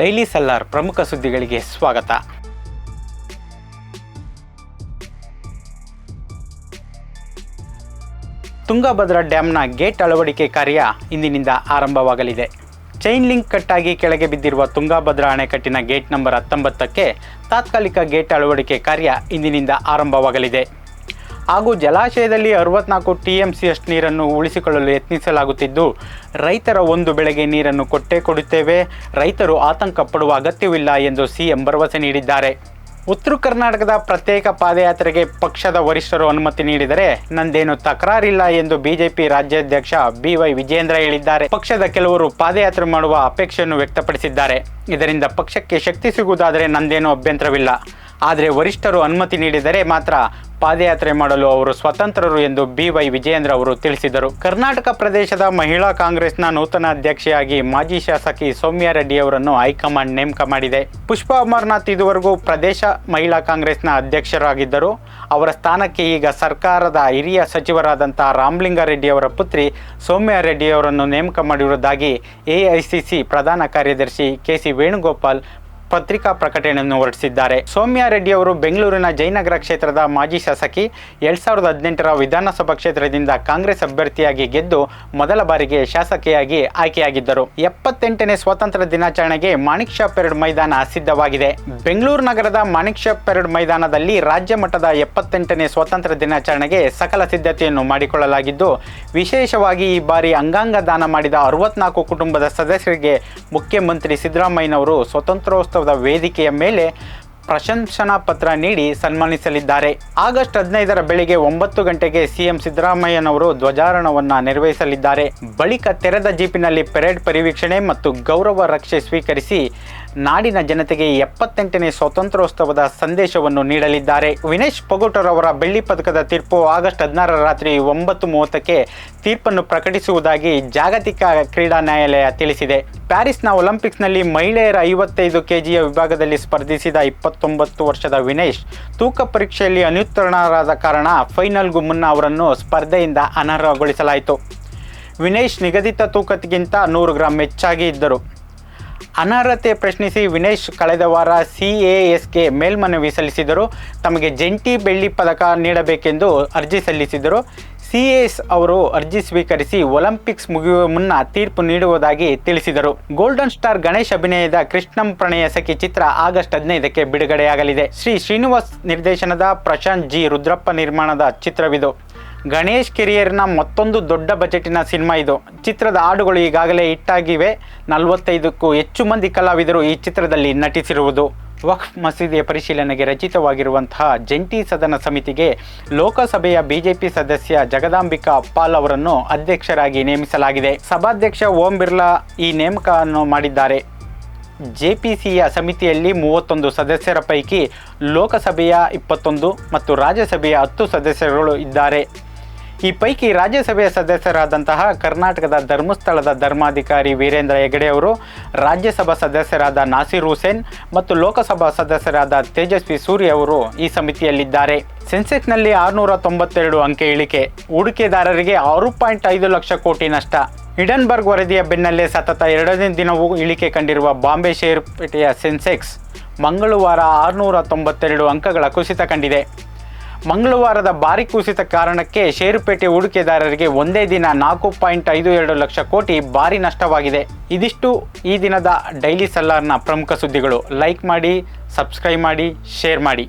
Daily ಸಲ್ಲಾರ್ ಪ್ರಮುಖ ಸುದ್ದಿಗಳಿಗೆ ಸ್ವಾಗತ. Tungabhadra ಡ್ಯಾಂನ gate ಅಳವಡಿಕೆ ಕಾರ್ಯ ಇಂದಿನಿಂದ ಆರಂಭವಾಗಲಿದೆ. ಚೈನ್ ಲಿಂಕ್ ಕಟ್ಟಾಗಿ ಕೆಳಗೆ ಬಿದ್ದಿರುವ ತುಂಗಭದ್ರಾ ಅಣೆಕಟ್ಟಿನ ಗೇಟ್ ನಂಬರ್ ಹತ್ತೊಂಬತ್ತಕ್ಕೆ ತಾತ್ಕಾಲಿಕ ಗೇಟ್ ಅಳವಡಿಕೆ ಕಾರ್ಯ ಇಂದಿನಿಂದ ಆರಂಭವಾಗಲಿದೆ. ಹಾಗೂ ಜಲಾಶಯದಲ್ಲಿ ಅರವತ್ನಾಲ್ಕು ಟಿ ಎಂ ಸಿಯಷ್ಟು ನೀರನ್ನು ಉಳಿಸಿಕೊಳ್ಳಲು ಯತ್ನಿಸಲಾಗುತ್ತಿದ್ದು, ರೈತರ ಒಂದು ಬೆಳೆಗೆ ನೀರನ್ನು ಕೊಟ್ಟೇ ಕೊಡುತ್ತೇವೆ. ರೈತರು ಆತಂಕ ಪಡುವ ಅಗತ್ಯವಿಲ್ಲ ಎಂದು ಸಿಎಂ ಭರವಸೆ ನೀಡಿದ್ದಾರೆ. ಉತ್ತರ ಕರ್ನಾಟಕದ ಪ್ರತ್ಯೇಕ ಪಾದಯಾತ್ರೆಗೆ ಪಕ್ಷದ ವರಿಷ್ಠರು ಅನುಮತಿ ನೀಡಿದರೆ ನಂದೇನು ತಕರಾರಿಲ್ಲ ಎಂದು ಬಿಜೆಪಿ ರಾಜ್ಯಾಧ್ಯಕ್ಷ ಬಿವೈ ವಿಜೇಂದ್ರ ಹೇಳಿದ್ದಾರೆ. ಪಕ್ಷದ ಕೆಲವರು ಪಾದಯಾತ್ರೆ ಮಾಡುವ ಅಪೇಕ್ಷೆಯನ್ನು ವ್ಯಕ್ತಪಡಿಸಿದ್ದಾರೆ. ಇದರಿಂದ ಪಕ್ಷಕ್ಕೆ ಶಕ್ತಿ ಸಿಗುವುದಾದರೆ ನಂದೇನು ಅಭ್ಯಂತರವಿಲ್ಲ. ಆದರೆ ವರಿಷ್ಠರು ಅನುಮತಿ ನೀಡಿದರೆ ಮಾತ್ರ ಪಾದಯಾತ್ರೆ ಮಾಡಲು ಅವರು ಸ್ವತಂತ್ರರು ಎಂದು ಬಿ ವೈ ವಿಜಯೇಂದ್ರ ಅವರು ತಿಳಿಸಿದರು. ಕರ್ನಾಟಕ ಪ್ರದೇಶದ ಮಹಿಳಾ ಕಾಂಗ್ರೆಸ್ನ ನೂತನ ಅಧ್ಯಕ್ಷೆಯಾಗಿ ಮಾಜಿ ಶಾಸಕಿ ಸೌಮ್ಯ ರೆಡ್ಡಿ ಅವರನ್ನು ಹೈಕಮಾಂಡ್ ನೇಮಕ ಮಾಡಿದೆ. ಪುಷ್ಪಾ ಅಮರ್ನಾಥ್ ಇದುವರೆಗೂ ಪ್ರದೇಶ ಮಹಿಳಾ ಕಾಂಗ್ರೆಸ್ನ ಅಧ್ಯಕ್ಷರಾಗಿದ್ದರು. ಅವರ ಸ್ಥಾನಕ್ಕೆ ಈಗ ಸರ್ಕಾರದ ಹಿರಿಯ ಸಚಿವರಾದಂತಹ ರಾಮಲಿಂಗಾರೆಡ್ಡಿ ಅವರ ಪುತ್ರಿ ಸೌಮ್ಯ ರೆಡ್ಡಿ ಅವರನ್ನು ನೇಮಕ ಮಾಡಿರುವುದಾಗಿ ಎಐಸಿಸಿ ಪ್ರಧಾನ ಕಾರ್ಯದರ್ಶಿ ಕೆ ಸಿ ವೇಣುಗೋಪಾಲ್ ಪತ್ರಿಕಾ ಪ್ರಕಟಣೆಯನ್ನು ಹೊರಡಿಸಿದ್ದಾರೆ. ಸೌಮ್ಯ ರೆಡ್ಡಿ ಅವರು ಬೆಂಗಳೂರಿನ ಜಯನಗರ ಕ್ಷೇತ್ರದ ಮಾಜಿ ಶಾಸಕಿ ಎರಡ್ ಸಾವಿರದ ಹದಿನೆಂಟರ ವಿಧಾನಸಭಾ ಕ್ಷೇತ್ರದಿಂದ ಕಾಂಗ್ರೆಸ್ ಅಭ್ಯರ್ಥಿಯಾಗಿ ಗೆದ್ದು ಮೊದಲ ಬಾರಿಗೆ ಶಾಸಕಿಯಾಗಿ ಆಯ್ಕೆಯಾಗಿದ್ದರು. ಎಪ್ಪತ್ತೆಂಟನೇ ಸ್ವಾತಂತ್ರ್ಯ ದಿನಾಚರಣೆಗೆ ಮಾಣಿಕ್ ಶಾ ಪೆರೇಡ್ ಮೈದಾನ ಸಿದ್ಧವಾಗಿದೆ. ಬೆಂಗಳೂರು ನಗರದ ಮಾಣಿಕ್ ಶಾ ಪೆರೇಡ್ ಮೈದಾನದಲ್ಲಿ ರಾಜ್ಯ ಮಟ್ಟದ ಎಪ್ಪತ್ತೆಂಟನೇ ಸ್ವಾತಂತ್ರ್ಯ ದಿನಾಚರಣೆಗೆ ಸಕಲ ಸಿದ್ಧತೆಯನ್ನು ಮಾಡಿಕೊಳ್ಳಲಾಗಿದ್ದು, ವಿಶೇಷವಾಗಿ ಈ ಬಾರಿ ಅಂಗಾಂಗ ದಾನ ಮಾಡಿದ ಅರವತ್ನಾಲ್ಕು ಕುಟುಂಬದ ಸದಸ್ಯರಿಗೆ ಮುಖ್ಯಮಂತ್ರಿ ಸಿದ್ದರಾಮಯ್ಯನವರು ಸ್ವತಂತ್ರೋತ್ಸವದ ವೇದಿಕೆಯ ಮೇಲೆ ಪ್ರಶಂಸನಾ ಪತ್ರ ನೀಡಿ ಸನ್ಮಾನಿಸಲಿದ್ದಾರೆ. ಆಗಸ್ಟ್ ಹದಿನೈದರ ಬೆಳಿಗ್ಗೆ ಒಂಬತ್ತು ಗಂಟೆಗೆ ಸಿಎಂ ಸಿದ್ದರಾಮಯ್ಯನವರು ಧ್ವಜಾರೋಹಣವನ್ನು ನೆರವೇರಿಸಲಿದ್ದಾರೆ. ಬಳಿಕ ತೆರೆದ ಜೀಪಿನಲ್ಲಿ ಪೆರೇಡ್ ಪರಿವೀಕ್ಷಣೆ ಮತ್ತು ಗೌರವ ರಕ್ಷೆ ಸ್ವೀಕರಿಸಿ ನಾಡಿನ ಜನತೆಗೆ ಎಪ್ಪತ್ತೆಂಟನೇ ಸ್ವಾತಂತ್ರ್ಯೋತ್ಸವದ ಸಂದೇಶವನ್ನು ನೀಡಲಿದ್ದಾರೆ. ವಿನೇಶ್ ಪೊಗೋಟರ್ ಅವರ ಬೆಳ್ಳಿ ಪದಕದ ತೀರ್ಪು ಆಗಸ್ಟ್ ಹದಿನಾರರ ರಾತ್ರಿ ಒಂಬತ್ತು ಮೂವತ್ತಕ್ಕೆ ತೀರ್ಪನ್ನು ಪ್ರಕಟಿಸುವುದಾಗಿ ಜಾಗತಿಕ ಕ್ರೀಡಾ ನ್ಯಾಯಾಲಯ ತಿಳಿಸಿದೆ. ಪ್ಯಾರಿಸ್ನ ಒಲಿಂಪಿಕ್ಸ್ನಲ್ಲಿ ಮಹಿಳೆಯರ ಐವತ್ತೈದು ಕೆಜಿಯ ವಿಭಾಗದಲ್ಲಿ ಸ್ಪರ್ಧಿಸಿದ ಇಪ್ಪತ್ತೊಂಬತ್ತು ವರ್ಷದ ವಿನೇಶ್ ತೂಕ ಪರೀಕ್ಷೆಯಲ್ಲಿ ಅನುತ್ತೀರ್ಣರಾದ ಕಾರಣ ಫೈನಲ್ಗೂ ಮುನ್ನ ಅವರನ್ನು ಸ್ಪರ್ಧೆಯಿಂದ ಅನರ್ಹಗೊಳಿಸಲಾಯಿತು. ವಿನೇಶ್ ನಿಗದಿತ ತೂಕಕ್ಕಿಂತ ನೂರು ಗ್ರಾಂ ಹೆಚ್ಚಾಗಿ ಇದ್ದರು. ಅನರ್ಹತೆ ಪ್ರಶ್ನಿಸಿ ವಿನೇಶ್ ಕಳೆದ ವಾರ ಸಿಎಎಸ್ಗೆ ಮೇಲ್ಮನವಿ ಸಲ್ಲಿಸಿದರು ತಮಗೆ ಜಂಟಿ ಬೆಳ್ಳಿ ಪದಕ ನೀಡಬೇಕೆಂದು ಅರ್ಜಿ ಸಲ್ಲಿಸಿದರು ಸಿಎಎಸ್ ಅವರು ಅರ್ಜಿ ಸ್ವೀಕರಿಸಿ ಒಲಿಂಪಿಕ್ಸ್ ಮುಗಿಯುವ ಮುನ್ನ ತೀರ್ಪು ನೀಡುವುದಾಗಿ ತಿಳಿಸಿದರು. ಗೋಲ್ಡನ್ ಸ್ಟಾರ್ ಗಣೇಶ್ ಅಭಿನಯದ ಕೃಷ್ಣಂ ಪ್ರಣಯ ಸಖಿ ಚಿತ್ರ ಆಗಸ್ಟ್ ಹದಿನೈದಕ್ಕೆ ಬಿಡುಗಡೆಯಾಗಲಿದೆ. ಶ್ರೀ ಶ್ರೀನಿವಾಸ್ ನಿರ್ದೇಶನದ ಪ್ರಶಾಂತ್ ಜಿ ರುದ್ರಪ್ಪ ನಿರ್ಮಾಣದ ಚಿತ್ರವಿದು. ಗಣೇಶ್ ಕೆರಿಯರ್ನ ಮತ್ತೊಂದು ದೊಡ್ಡ ಬಜೆಟಿನ ಸಿನಿಮಾ ಇದು. ಚಿತ್ರದ ಹಾಡುಗಳು ಈಗಾಗಲೇ ಹಿಟ್ಟಾಗಿವೆ. ನಲವತ್ತೈದಕ್ಕೂ ಹೆಚ್ಚು ಮಂದಿ ಕಲಾವಿದರು ಈ ಚಿತ್ರದಲ್ಲಿ ನಟಿಸಿರುವುದು. ವಕ್ಫ್ ಮಸೀದಿಯ ಪರಿಶೀಲನೆಗೆ ರಚಿತವಾಗಿರುವಂತಹ ಜಂಟಿ ಸದನ ಸಮಿತಿಗೆ ಲೋಕಸಭೆಯ ಬಿಜೆಪಿ ಸದಸ್ಯ ಜಗದಾಂಬಿಕಾ ಪಾಲ್ ಅವರನ್ನು ಅಧ್ಯಕ್ಷರಾಗಿ ನೇಮಿಸಲಾಗಿದೆ. ಸಭಾಧ್ಯಕ್ಷ ಓಂ ಬಿರ್ಲಾ ಈ ನೇಮಕವನ್ನು ಮಾಡಿದ್ದಾರೆ. ಜೆಪಿಸಿಯ ಸಮಿತಿಯಲ್ಲಿ ಮೂವತ್ತೊಂದು ಸದಸ್ಯರ ಪೈಕಿ ಲೋಕಸಭೆಯ ಇಪ್ಪತ್ತೊಂದು ಮತ್ತು ರಾಜ್ಯಸಭೆಯ ಹತ್ತು ಸದಸ್ಯರುಗಳು ಇದ್ದಾರೆ. ಈ ಪೈಕಿ ರಾಜ್ಯಸಭೆಯ ಸದಸ್ಯರಾದಂತಹ ಕರ್ನಾಟಕದ ಧರ್ಮಸ್ಥಳದ ಧರ್ಮಾಧಿಕಾರಿ ವೀರೇಂದ್ರ ಹೆಗಡೆ ಅವರು, ರಾಜ್ಯಸಭಾ ಸದಸ್ಯರಾದ ನಾಸಿರ್ ಹುಸೇನ್ ಮತ್ತು ಲೋಕಸಭಾ ಸದಸ್ಯರಾದ ತೇಜಸ್ವಿ ಸೂರ್ಯ ಅವರು ಈ ಸಮಿತಿಯಲ್ಲಿದ್ದಾರೆ. ಸೆನ್ಸೆಕ್ಸ್ನಲ್ಲಿ ಆರುನೂರ ತೊಂಬತ್ತೆರಡು ಅಂಕೆ ಇಳಿಕೆ. ಹೂಡಿಕೆದಾರರಿಗೆ ಆರು ಪಾಯಿಂಟ್ ಐದು ಲಕ್ಷ ಕೋಟಿ ನಷ್ಟ. ಹಿಡನ್ಬರ್ಗ್ ವರದಿಯ ಬೆನ್ನಲ್ಲೇ ಸತತ ಎರಡನೇ ದಿನವೂ ಇಳಿಕೆ ಕಂಡಿರುವ ಬಾಂಬೆ ಷೇರುಪೇಟೆಯ ಸೆನ್ಸೆಕ್ಸ್, ಮಂಗಳವಾರ ಆರುನೂರ ತೊಂಬತ್ತೆರಡು ಅಂಕಗಳ ಕುಸಿತ ಕಂಡಿದೆ. ಮಂಗಳವಾರದ ಭಾರಿ ಕುಸಿತ ಕಾರಣಕ್ಕೆ ಷೇರುಪೇಟೆ ಹೂಡಿಕೆದಾರರಿಗೆ ಒಂದೇ ದಿನ ನಾಲ್ಕು ಪಾಯಿಂಟ್ ಐದು ಎರಡು ಲಕ್ಷ ಕೋಟಿ ಭಾರಿ ನಷ್ಟವಾಗಿದೆ. ಇದಿಷ್ಟು ಈ ದಿನದ ಡೈಲಿ ಸಲ್ಲಾರ್ನ ಪ್ರಮುಖ ಸುದ್ದಿಗಳು. ಲೈಕ್ ಮಾಡಿ, ಸಬ್ಸ್ಕ್ರೈಬ್ ಮಾಡಿ, ಶೇರ್ ಮಾಡಿ.